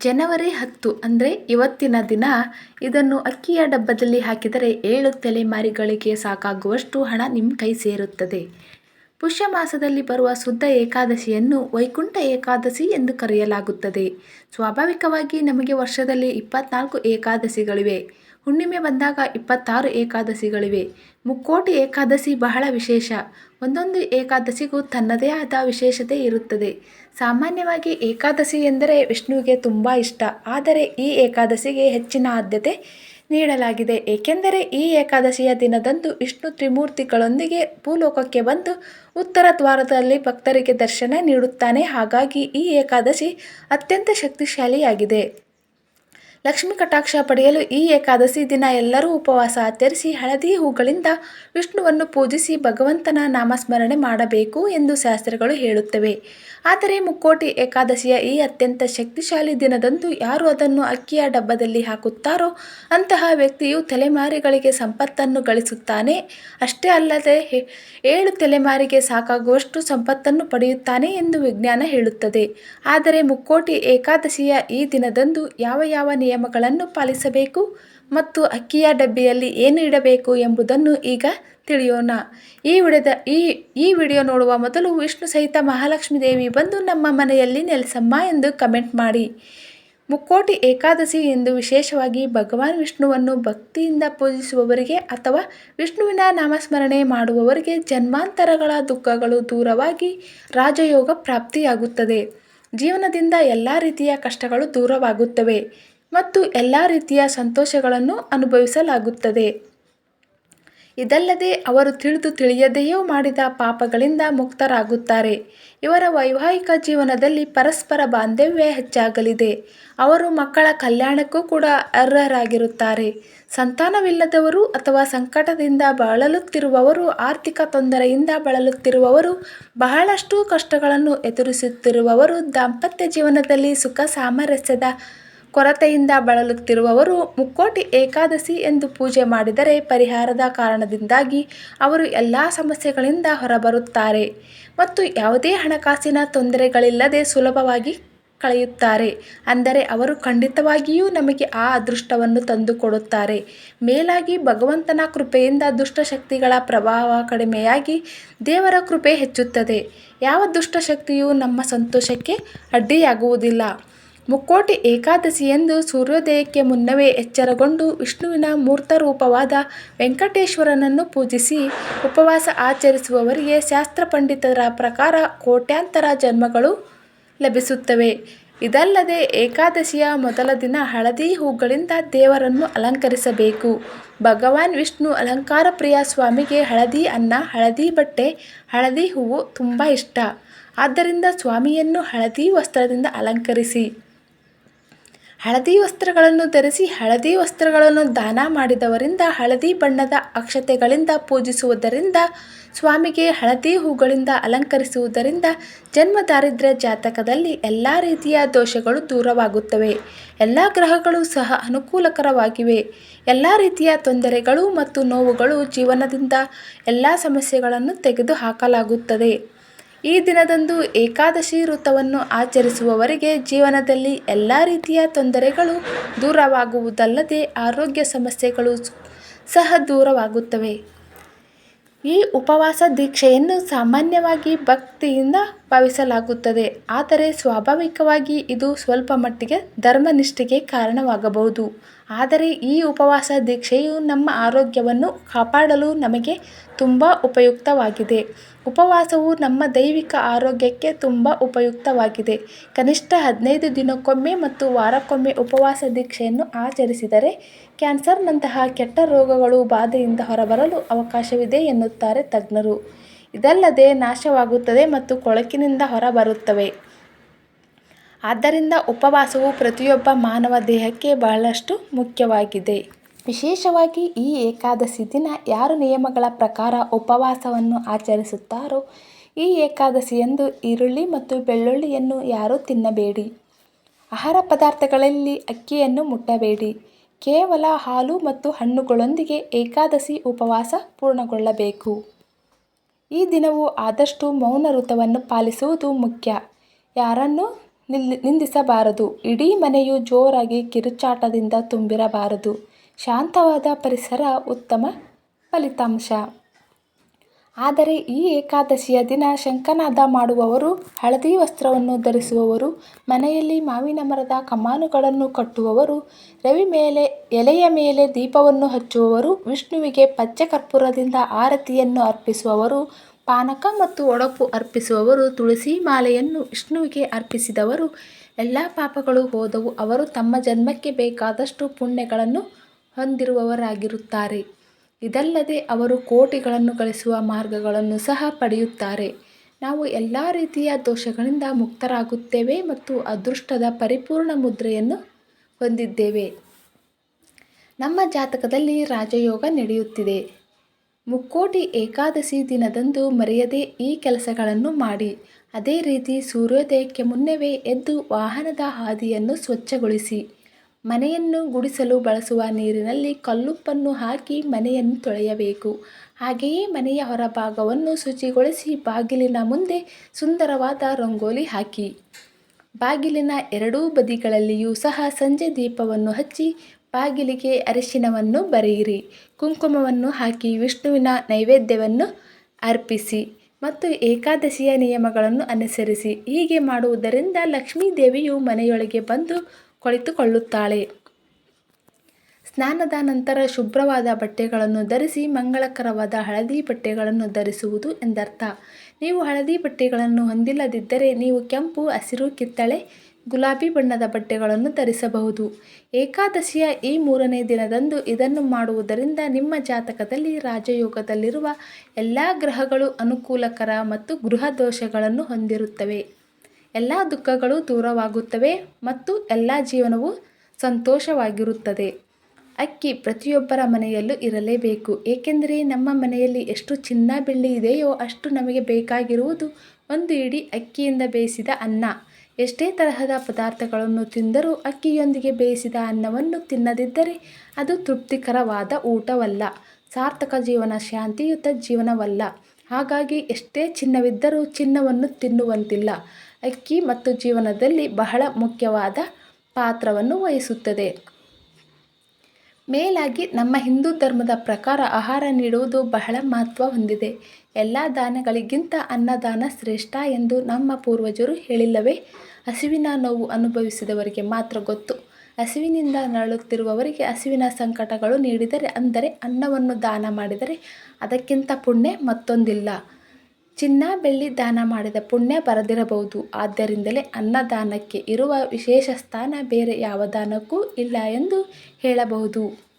ಜನವರಿ ಹತ್ತು ಅಂದರೆ ಇವತ್ತಿನ ದಿನ. ಇದನ್ನು ಅಕ್ಕಿಯ ಡಬ್ಬದಲ್ಲಿ ಹಾಕಿದರೆ ಏಳು ತಲೆಮಾರಿಗಳಿಗೆ ಸಾಕಾಗುವಷ್ಟು ಹಣ ನಿಮ್ಮ ಕೈ ಸೇರುತ್ತದೆ. ಪುಷ್ಯ ಮಾಸದಲ್ಲಿ ಬರುವ ಶುದ್ಧ ಏಕಾದಶಿಯನ್ನು ವೈಕುಂಠ ಏಕಾದಶಿ ಎಂದು ಕರೆಯಲಾಗುತ್ತದೆ. ಸ್ವಾಭಾವಿಕವಾಗಿ ನಮಗೆ ವರ್ಷದಲ್ಲಿ ಇಪ್ಪತ್ನಾಲ್ಕು ಏಕಾದಶಿಗಳಿವೆ. ಹುಣ್ಣಿಮೆ ಬಂದಾಗ ಇಪ್ಪತ್ತಾರು ಏಕಾದಶಿಗಳಿವೆ. ಮುಕ್ಕೋಟಿ ಏಕಾದಶಿ ಬಹಳ ವಿಶೇಷ. ಒಂದೊಂದು ಏಕಾದಶಿಗೂ ತನ್ನದೇ ಆದ ವಿಶೇಷತೆ ಇರುತ್ತದೆ. ಸಾಮಾನ್ಯವಾಗಿ ಏಕಾದಶಿ ಎಂದರೆ ವಿಷ್ಣುವಿಗೆ ತುಂಬ ಇಷ್ಟ. ಆದರೆ ಈ ಏಕಾದಶಿಗೆ ಹೆಚ್ಚಿನ ಆದ್ಯತೆ ನೀಡಲಾಗಿದೆ. ಏಕೆಂದರೆ ಈ ಏಕಾದಶಿಯ ದಿನದಂದು ವಿಷ್ಣು ತ್ರಿಮೂರ್ತಿಗಳೊಂದಿಗೆ ಭೂಲೋಕಕ್ಕೆ ಬಂದು ಉತ್ತರ ದ್ವಾರದಲ್ಲಿ ಭಕ್ತರಿಗೆ ದರ್ಶನ ನೀಡುತ್ತಾನೆ. ಹಾಗಾಗಿ ಈ ಏಕಾದಶಿ ಅತ್ಯಂತ ಶಕ್ತಿಶಾಲಿಯಾಗಿದೆ. ಲಕ್ಷ್ಮೀ ಕಟಾಕ್ಷ ಪಡೆಯಲು ಈ ಏಕಾದಶಿ ದಿನ ಎಲ್ಲರೂ ಉಪವಾಸ ಆಚರಿಸಿ ಹಳದಿ ಹೂಗಳಿಂದ ವಿಷ್ಣುವನ್ನು ಪೂಜಿಸಿ ಭಗವಂತನ ನಾಮಸ್ಮರಣೆ ಮಾಡಬೇಕು ಎಂದು ಶಾಸ್ತ್ರಗಳು ಹೇಳುತ್ತವೆ. ಆದರೆ ಮುಕ್ಕೋಟಿ ಏಕಾದಶಿಯ ಈ ಅತ್ಯಂತ ಶಕ್ತಿಶಾಲಿ ದಿನದಂದು ಯಾರು ಅದನ್ನು ಅಕ್ಕಿಯ ಡಬ್ಬದಲ್ಲಿ ಹಾಕುತ್ತಾರೋ ಅಂತಹ ವ್ಯಕ್ತಿಯು ತಲೆಮಾರಿಗಳಿಗೆ ಸಂಪತ್ತನ್ನು ಗಳಿಸುತ್ತಾನೆ. ಅಷ್ಟೇ ಅಲ್ಲದೆ ಏಳು ತಲೆಮಾರಿಗೆ ಸಾಕಾಗುವಷ್ಟು ಸಂಪತ್ತನ್ನು ಪಡೆಯುತ್ತಾನೆ ಎಂದು ವಿಜ್ಞಾನ ಹೇಳುತ್ತದೆ. ಆದರೆ ಮುಕ್ಕೋಟಿ ಏಕಾದಶಿಯ ಈ ದಿನದಂದು ಯಾವ ಯಾವ ನಿಯಮಗಳನ್ನು ಪಾಲಿಸಬೇಕು ಮತ್ತು ಅಕ್ಕಿಯ ಡಬ್ಬಿಯಲ್ಲಿ ಏನು ಇಡಬೇಕು ಎಂಬುದನ್ನು ಈಗ ತಿಳಿಯೋಣ. ಈ ವಿಡಿಯೋದ ಈ ಈ ವಿಡಿಯೋ ನೋಡುವ ಮೊದಲು ವಿಷ್ಣು ಸಹಿತ ಮಹಾಲಕ್ಷ್ಮಿ ದೇವಿ ಬಂದು ನಮ್ಮ ಮನೆಯಲ್ಲಿ ನೆಲೆಸಮ್ಮ ಎಂದು ಕಮೆಂಟ್ ಮಾಡಿ. ಮುಕ್ಕೋಟಿ ಏಕಾದಶಿ ಎಂದು ವಿಶೇಷವಾಗಿ ಭಗವಾನ್ ವಿಷ್ಣುವನ್ನು ಭಕ್ತಿಯಿಂದ ಪೂಜಿಸುವವರಿಗೆ ಅಥವಾ ವಿಷ್ಣುವಿನ ನಾಮಸ್ಮರಣೆ ಮಾಡುವವರಿಗೆ ಜನ್ಮಾಂತರಗಳ ದುಃಖಗಳು ದೂರವಾಗಿ ರಾಜಯೋಗ ಪ್ರಾಪ್ತಿಯಾಗುತ್ತದೆ. ಜೀವನದಿಂದ ಎಲ್ಲ ರೀತಿಯ ಕಷ್ಟಗಳು ದೂರವಾಗುತ್ತವೆ. ಮತ್ತು ಎಲ್ಲ ರೀತಿಯ ಸಂತೋಷಗಳನ್ನು ಅನುಭವಿಸಲಾಗುತ್ತದೆ. ಇದಲ್ಲದೆ ಅವರು ತಿಳಿದು ತಿಳಿಯದೆಯೋ ಮಾಡಿದ ಪಾಪಗಳಿಂದ ಮುಕ್ತರಾಗುತ್ತಾರೆ. ಇವರ ವೈವಾಹಿಕ ಜೀವನದಲ್ಲಿ ಪರಸ್ಪರ ಬಾಂಧವ್ಯ ಹೆಚ್ಚಾಗಲಿದೆ. ಅವರು ಮಕ್ಕಳ ಕಲ್ಯಾಣಕ್ಕೂ ಕೂಡ ಅರ್ಹರಾಗಿರುತ್ತಾರೆ. ಸಂತಾನವಿಲ್ಲದವರು ಅಥವಾ ಸಂಕಟದಿಂದ ಬಳಲುತ್ತಿರುವವರು, ಆರ್ಥಿಕ ತೊಂದರೆಯಿಂದ ಬಳಲುತ್ತಿರುವವರು, ಬಹಳಷ್ಟು ಕಷ್ಟಗಳನ್ನು ಎದುರಿಸುತ್ತಿರುವವರು, ದಾಂಪತ್ಯ ಜೀವನದಲ್ಲಿ ಸುಖ ಸಾಮರಸ್ಯದ ಕೊರತೆಯಿಂದ ಬಳಲುತ್ತಿರುವವರು ಮುಕ್ಕೋಟಿ ಏಕಾದಶಿ ಎಂದು ಪೂಜೆ ಮಾಡಿದರೆ ಪರಿಹಾರದ ಕಾರಣದಿಂದಾಗಿ ಅವರು ಎಲ್ಲ ಸಮಸ್ಯೆಗಳಿಂದ ಹೊರಬರುತ್ತಾರೆ ಮತ್ತು ಯಾವುದೇ ಹಣಕಾಸಿನ ತೊಂದರೆಗಳಿಲ್ಲದೆ ಸುಲಭವಾಗಿ ಕಳೆಯುತ್ತಾರೆ. ಅಂದರೆ ಅವರು ಖಂಡಿತವಾಗಿಯೂ ನಮಗೆ ಆ ಅದೃಷ್ಟವನ್ನು ತಂದುಕೊಡುತ್ತಾರೆ. ಮೇಲಾಗಿ ಭಗವಂತನ ಕೃಪೆಯಿಂದ ದುಷ್ಟಶಕ್ತಿಗಳ ಪ್ರಭಾವ ಕಡಿಮೆಯಾಗಿ ದೇವರ ಕೃಪೆ ಹೆಚ್ಚುತ್ತದೆ. ಯಾವ ದುಷ್ಟಶಕ್ತಿಯೂ ನಮ್ಮ ಸಂತೋಷಕ್ಕೆ ಅಡ್ಡಿಯಾಗುವುದಿಲ್ಲ. ಮುಕ್ಕೋಟಿ ಏಕಾದಶಿಯಂದು ಸೂರ್ಯೋದಯಕ್ಕೆ ಮುನ್ನವೇ ಎಚ್ಚರಗೊಂಡು ವಿಷ್ಣುವಿನ ಮೂರ್ತರೂಪವಾದ ವೆಂಕಟೇಶ್ವರನನ್ನು ಪೂಜಿಸಿ ಉಪವಾಸ ಆಚರಿಸುವವರಿಗೆ ಶಾಸ್ತ್ರ ಪಂಡಿತರ ಪ್ರಕಾರ ಕೋಟ್ಯಾಂತರ ಜನ್ಮಗಳು ಲಭಿಸುತ್ತವೆ. ಇದಲ್ಲದೆ ಏಕಾದಶಿಯ ಮೊದಲ ದಿನ ಹಳದಿ ಹೂಗಳಿಂದ ದೇವರನ್ನು ಅಲಂಕರಿಸಬೇಕು. ಭಗವಾನ್ ವಿಷ್ಣು ಅಲಂಕಾರ ಪ್ರಿಯ ಸ್ವಾಮಿಗೆ ಹಳದಿ ಅನ್ನ, ಹಳದಿ ಬಟ್ಟೆ, ಹಳದಿ ಹೂವು ತುಂಬ ಇಷ್ಟ. ಆದ್ದರಿಂದ ಸ್ವಾಮಿಯನ್ನು ಹಳದಿ ವಸ್ತ್ರದಿಂದ ಅಲಂಕರಿಸಿ. ಹಳದಿ ವಸ್ತ್ರಗಳನ್ನು ಧರಿಸಿ ಹಳದಿ ವಸ್ತ್ರಗಳನ್ನು ದಾನ ಮಾಡಿದವರಿಂದ ಹಳದಿ ಬಣ್ಣದ ಅಕ್ಷತೆಗಳಿಂದ ಪೂಜಿಸುವುದರಿಂದ, ಸ್ವಾಮಿಗೆ ಹಳದಿ ಹೂಗಳಿಂದ ಅಲಂಕರಿಸುವುದರಿಂದ ಜನ್ಮ ದಾರಿದ್ರ್ಯ ಜಾತಕದಲ್ಲಿ ಎಲ್ಲ ರೀತಿಯ ದೋಷಗಳು ದೂರವಾಗುತ್ತವೆ. ಎಲ್ಲ ಗ್ರಹಗಳು ಸಹ ಅನುಕೂಲಕರವಾಗಿವೆ. ಎಲ್ಲ ರೀತಿಯ ತೊಂದರೆಗಳು ಮತ್ತು ನೋವುಗಳು ಜೀವನದಿಂದ ಎಲ್ಲ ಸಮಸ್ಯೆಗಳನ್ನು ತೆಗೆದುಹಾಕಲಾಗುತ್ತದೆ. ಈ ದಿನದಂದು ಏಕಾದಶಿ ವೃತ್ತವನ್ನು ಆಚರಿಸುವವರಿಗೆ ಜೀವನದಲ್ಲಿ ಎಲ್ಲ ರೀತಿಯ ತೊಂದರೆಗಳು ದೂರವಾಗುವುದಲ್ಲದೆ ಆರೋಗ್ಯ ಸಮಸ್ಯೆಗಳು ಸಹ ದೂರವಾಗುತ್ತವೆ. ಈ ಉಪವಾಸ ದೀಕ್ಷೆಯನ್ನು ಸಾಮಾನ್ಯವಾಗಿ ಭಕ್ತಿಯಿಂದ ಭಾವಿಸಲಾಗುತ್ತದೆ ಆದರೆ ಸ್ವಾಭಾವಿಕವಾಗಿ ಇದು ಸ್ವಲ್ಪ ಮಟ್ಟಿಗೆ ಧರ್ಮನಿಷ್ಠೆಗೆ ಕಾರಣವಾಗಬಹುದು. ಆದರೆ ಈ ಉಪವಾಸ ದೀಕ್ಷೆಯು ನಮ್ಮ ಆರೋಗ್ಯವನ್ನು ಕಾಪಾಡಲು ನಮಗೆ ತುಂಬ ಉಪಯುಕ್ತವಾಗಿದೆ. ಉಪವಾಸವು ನಮ್ಮ ದೈವಿಕ ಆರೋಗ್ಯಕ್ಕೆ ತುಂಬ ಉಪಯುಕ್ತವಾಗಿದೆ. ಕನಿಷ್ಠ ಹದಿನೈದು ದಿನಕ್ಕೊಮ್ಮೆ ಮತ್ತು ವಾರಕ್ಕೊಮ್ಮೆ ಉಪವಾಸ ದೀಕ್ಷೆಯನ್ನು ಆಚರಿಸಿದರೆ ಕ್ಯಾನ್ಸರ್ನಂತಹ ಕೆಟ್ಟ ರೋಗಗಳು ಬಾಧೆಯಿಂದ ಹೊರಬರಲು ಅವಕಾಶವಿದೆ ಎನ್ನುತ್ತಾರೆ ತಜ್ಞರು. ಇದಲ್ಲದೆ ನಾಶವಾಗುತ್ತದೆ ಮತ್ತು ಕೊಳಕಿನಿಂದ ಹೊರಬರುತ್ತವೆ. ಆದ್ದರಿಂದ ಉಪವಾಸವು ಪ್ರತಿಯೊಬ್ಬ ಮಾನವ ದೇಹಕ್ಕೆ ಬಹಳಷ್ಟು ಮುಖ್ಯವಾಗಿದೆ. ವಿಶೇಷವಾಗಿ ಈ ಏಕಾದಶಿ ದಿನ ಯಾರು ನಿಯಮಗಳ ಪ್ರಕಾರ ಉಪವಾಸವನ್ನು ಆಚರಿಸುತ್ತಾರೋ, ಈ ಏಕಾದಶಿಯಂದು ಈರುಳ್ಳಿ ಮತ್ತು ಬೆಳ್ಳುಳ್ಳಿಯನ್ನು ಯಾರೂ ತಿನ್ನಬೇಡಿ. ಆಹಾರ ಪದಾರ್ಥಗಳಲ್ಲಿ ಅಕ್ಕಿಯನ್ನು ಮುಟ್ಟಬೇಡಿ. ಕೇವಲ ಹಾಲು ಮತ್ತು ಹಣ್ಣುಗಳೊಂದಿಗೆ ಏಕಾದಶಿ ಉಪವಾಸ ಪೂರ್ಣಗೊಳ್ಳಬೇಕು. ಈ ದಿನವು ಆದಷ್ಟು ಮೌನ ವ್ರತವನ್ನು ಪಾಲಿಸುವುದು ಮುಖ್ಯ. ಯಾರನ್ನು ನಿಲ್ಲಿ ನಿಂದಿಸಬಾರದು. ಇಡೀ ಮನೆಯು ಜೋರಾಗಿ ಕಿರುಚಾಟದಿಂದ ತುಂಬಿರಬಾರದು. ಶಾಂತವಾದ ಪರಿಸರ ಉತ್ತಮ ಫಲಿತಾಂಶ. ಆದರೆ ಈ ಏಕಾದಶಿಯ ದಿನ ಶಂಖನಾದ ಮಾಡುವವರು, ಹಳದಿ ವಸ್ತ್ರವನ್ನು ಧರಿಸುವವರು, ಮನೆಯಲ್ಲಿ ಮಾವಿನ ಮರದ ಕಮಾನುಗಳನ್ನು ಕಟ್ಟುವವರು, ರವಿ ಮೇಲೆ, ಎಲೆಯ ಮೇಲೆ ದೀಪವನ್ನು ಹಚ್ಚುವವರು, ವಿಷ್ಣುವಿಗೆ ಪಚ್ಚ ಕರ್ಪೂರದಿಂದ ಆರತಿಯನ್ನು ಅರ್ಪಿಸುವವರು, ಪಾನಕ ಮತ್ತು ಒಡಪು ಅರ್ಪಿಸುವವರು, ತುಳಸಿ ಮಾಲೆಯನ್ನು ವಿಷ್ಣುವಿಗೆ ಅರ್ಪಿಸಿದವರು, ಎಲ್ಲ ಪಾಪಗಳು ಹೋದವು, ಅವರು ತಮ್ಮ ಜನ್ಮಕ್ಕೆ ಬೇಕಾದಷ್ಟು ಪುಣ್ಯಗಳನ್ನು ಹೊಂದಿರುವವರಾಗಿರುತ್ತಾರೆ. ಇದಲ್ಲದೆ ಅವರು ಕೋಟಿಗಳನ್ನು ಗಳಿಸುವ ಮಾರ್ಗಗಳನ್ನು ಸಹ ಪಡೆಯುತ್ತಾರೆ. ನಾವು ಎಲ್ಲ ರೀತಿಯ ದೋಷಗಳಿಂದ ಮುಕ್ತರಾಗುತ್ತೇವೆ ಮತ್ತು ಅದೃಷ್ಟದ ಪರಿಪೂರ್ಣ ಮುದ್ರೆಯನ್ನು ಹೊಂದಿದ್ದೇವೆ. ನಮ್ಮ ಜಾತಕದಲ್ಲಿ ರಾಜಯೋಗ ನಡೆಯುತ್ತಿದೆ. ಮುಕ್ಕೋಟಿ ಏಕಾದಶಿ ದಿನದಂದು ಮರೆಯದೆ ಈ ಕೆಲಸಗಳನ್ನು ಮಾಡಿ, ಅದೇ ರೀತಿ ಸೂರ್ಯೋದಯಕ್ಕೆ ಮುನ್ನವೇ ಎದ್ದು ವಾಹನದ ಹಾದಿಯನ್ನು ಸ್ವಚ್ಛಗೊಳಿಸಿ ಮನೆಯನ್ನು ಗುಡಿಸಲು ಬಳಸುವ ನೀರಿನಲ್ಲಿ ಕಲ್ಲುಪ್ಪನ್ನು ಹಾಕಿ ಮನೆಯನ್ನು ತೊಳೆಯಬೇಕು. ಹಾಗೆಯೇ ಮನೆಯ ಹೊರಭಾಗವನ್ನು ಶುಚಿಗೊಳಿಸಿ ಬಾಗಿಲಿನ ಮುಂದೆ ಸುಂದರವಾದ ರಂಗೋಲಿ ಹಾಕಿ. ಬಾಗಿಲಿನ ಎರಡೂ ಬದಿಗಳಲ್ಲಿಯೂ ಸಹ ಸಂಜೆ ದೀಪವನ್ನು ಹಚ್ಚಿ ಬಾಗಿಲಿಗೆ ಅರಿಶಿನವನ್ನು ಬರೆಯಿರಿ. ಕುಂಕುಮವನ್ನು ಹಾಕಿ ವಿಷ್ಣುವಿನ ನೈವೇದ್ಯವನ್ನು ಅರ್ಪಿಸಿ ಮತ್ತು ಏಕಾದಶಿಯ ನಿಯಮಗಳನ್ನು ಅನುಸರಿಸಿ. ಹೀಗೆ ಮಾಡುವುದರಿಂದ ಲಕ್ಷ್ಮೀ ದೇವಿಯು ಮನೆಯೊಳಗೆ ಬಂದು ಕುಳಿತುಕೊಳ್ಳುತ್ತಾಳೆ ಸ್ನಾನದ ನಂತರ ಶುಭ್ರವಾದ ಬಟ್ಟೆಗಳನ್ನು ಧರಿಸಿ ಮಂಗಳಕರವಾದ ಹಳದಿ ಬಟ್ಟೆಗಳನ್ನು ಧರಿಸುವುದು ಎಂದರ್ಥ. ನೀವು ಹಳದಿ ಬಟ್ಟೆಗಳನ್ನು ಹೊಂದಿಲ್ಲದಿದ್ದರೆ ನೀವು ಕೆಂಪು, ಹಸಿರು, ಕಿತ್ತಳೆ, ಗುಲಾಬಿ ಬಣ್ಣದ ಬಟ್ಟೆಗಳನ್ನು ಧರಿಸಬಹುದು. ಏಕಾದಶಿಯ ಈ ಮೂರನೇ ದಿನದಂದು ಇದನ್ನು ಮಾಡುವುದರಿಂದ ನಿಮ್ಮ ಜಾತಕದಲ್ಲಿ ರಾಜಯೋಗದಲ್ಲಿರುವ ಎಲ್ಲ ಗ್ರಹಗಳು ಅನುಕೂಲಕರ ಮತ್ತು ಗೃಹ ದೋಷಗಳನ್ನು ಹೊಂದಿರುತ್ತವೆ. ಎಲ್ಲ ದುಃಖಗಳು ದೂರವಾಗುತ್ತವೆ ಮತ್ತು ಎಲ್ಲ ಜೀವನವು ಸಂತೋಷವಾಗಿರುತ್ತದೆ. ಅಕ್ಕಿ ಪ್ರತಿಯೊಬ್ಬರ ಮನೆಯಲ್ಲೂ ಇರಲೇಬೇಕು. ಏಕೆಂದರೆ ನಮ್ಮ ಮನೆಯಲ್ಲಿ ಎಷ್ಟು ಚಿನ್ನ ಬೆಳ್ಳಿ ಇದೆಯೋ ಅಷ್ಟು ನಮಗೆ ಬೇಕಾಗಿರುವುದು ಒಂದು ಇಡೀ ಅಕ್ಕಿಯಿಂದ ಬೇಯಿಸಿದ ಅನ್ನ. ಎಷ್ಟೇ ತರಹದ ಪದಾರ್ಥಗಳನ್ನು ತಿಂದರೂ ಅಕ್ಕಿಯೊಂದಿಗೆ ಬೇಯಿಸಿದ ಅನ್ನವನ್ನು ತಿನ್ನದಿದ್ದರೆ ಅದು ತೃಪ್ತಿಕರವಾದ ಊಟವಲ್ಲ. ಸಾರ್ಥಕ ಜೀವನ, ಶಾಂತಿಯುತ ಜೀವನವಲ್ಲ. ಹಾಗಾಗಿ ಎಷ್ಟೇ ಚಿನ್ನವಿದ್ದರೂ ಚಿನ್ನವನ್ನು ತಿನ್ನುವಂತಿಲ್ಲ. ಅಕ್ಕಿ ಮತ್ತು ಜೀವನದಲ್ಲಿ ಬಹಳ ಮುಖ್ಯವಾದ ಪಾತ್ರವನ್ನು ವಹಿಸುತ್ತದೆ. ಮೇಲಾಗಿ ನಮ್ಮ ಹಿಂದೂ ಧರ್ಮದ ಪ್ರಕಾರ ಆಹಾರ ನೀಡುವುದು ಬಹಳ ಮಹತ್ವ ಹೊಂದಿದೆ. ಎಲ್ಲ ದಾನಗಳಿಗಿಂತ ಅನ್ನದಾನ ಶ್ರೇಷ್ಠ ಎಂದು ನಮ್ಮ ಪೂರ್ವಜರು ಹೇಳಿಲ್ಲವೇ? ಹಸಿವಿನ ನೋವು ಅನುಭವಿಸಿದವರಿಗೆ ಮಾತ್ರ ಗೊತ್ತು. ಹಸಿವಿನಿಂದ ನರಳುತ್ತಿರುವವರಿಗೆ ಹಸಿವಿನ ಸಂಕಟಗಳು ನೀಡಿದರೆ ಅಂದರೆ ಅನ್ನವನ್ನು ದಾನ ಮಾಡಿದರೆ ಅದಕ್ಕಿಂತ ಪುಣ್ಯ ಮತ್ತೊಂದಿಲ್ಲ. ಚಿನ್ನ, ಬೆಳ್ಳಿ ದಾನ ಮಾಡಿದ ಪುಣ್ಯ ಬರದಿರಬಹುದು. ಆದ್ದರಿಂದಲೇ ಅನ್ನದಾನಕ್ಕೆ ಇರುವ ವಿಶೇಷ ಸ್ಥಾನ ಬೇರೆ ಯಾವ ದಾನಕ್ಕೂ ಇಲ್ಲ ಎಂದು ಹೇಳಬಹುದು.